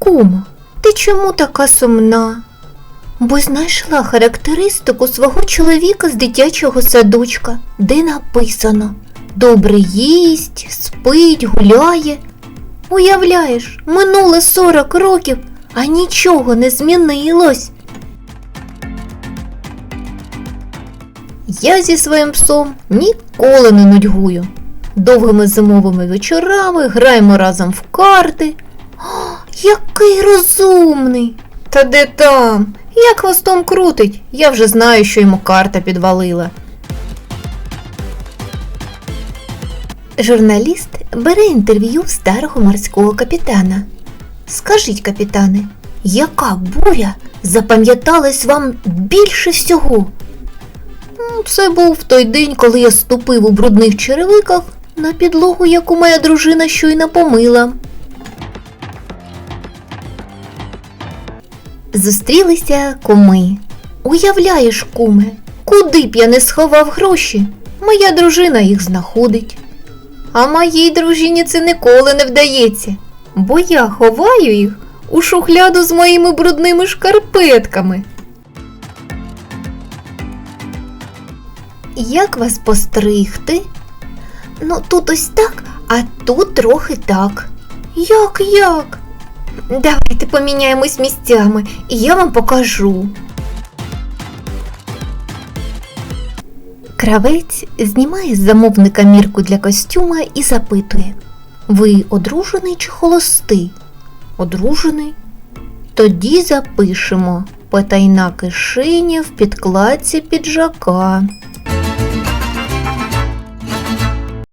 Кумо, ти чому така сумна? Бо знайшла характеристику свого чоловіка з дитячого садочка, де написано Добре їсть, спить, гуляє. Уявляєш, минуло 40 років, а нічого не змінилось. Я зі своїм псом ніколи не нудьгую. Довгими зимовими вечорами граємо разом в карти. Який розумний! Та де там? Як хвостом крутить? Я вже знаю, що йому карта підвалила. Журналіст бере інтерв'ю старого морського капітана. Скажіть, капітане, яка буря запам'яталась вам більше всього? Це був той день, коли я ступив у брудних черевиках на підлогу, яку моя дружина щойно помила. Зустрілися куми. Уявляєш, куме, куди б я не сховав гроші, моя дружина їх знаходить. А моїй дружині це ніколи не вдається, бо я ховаю їх у шухляду з моїми брудними шкарпетками. Як вас постригти? Ну, тут ось так, а тут трохи так. Як як? Давайте поміняємось місцями, і я вам покажу. Кравець знімає з замовника мірку для костюма і запитує: Ви одружений чи холостий? Одружений? Тоді запишемо потайна кишеня в підкладці піджака.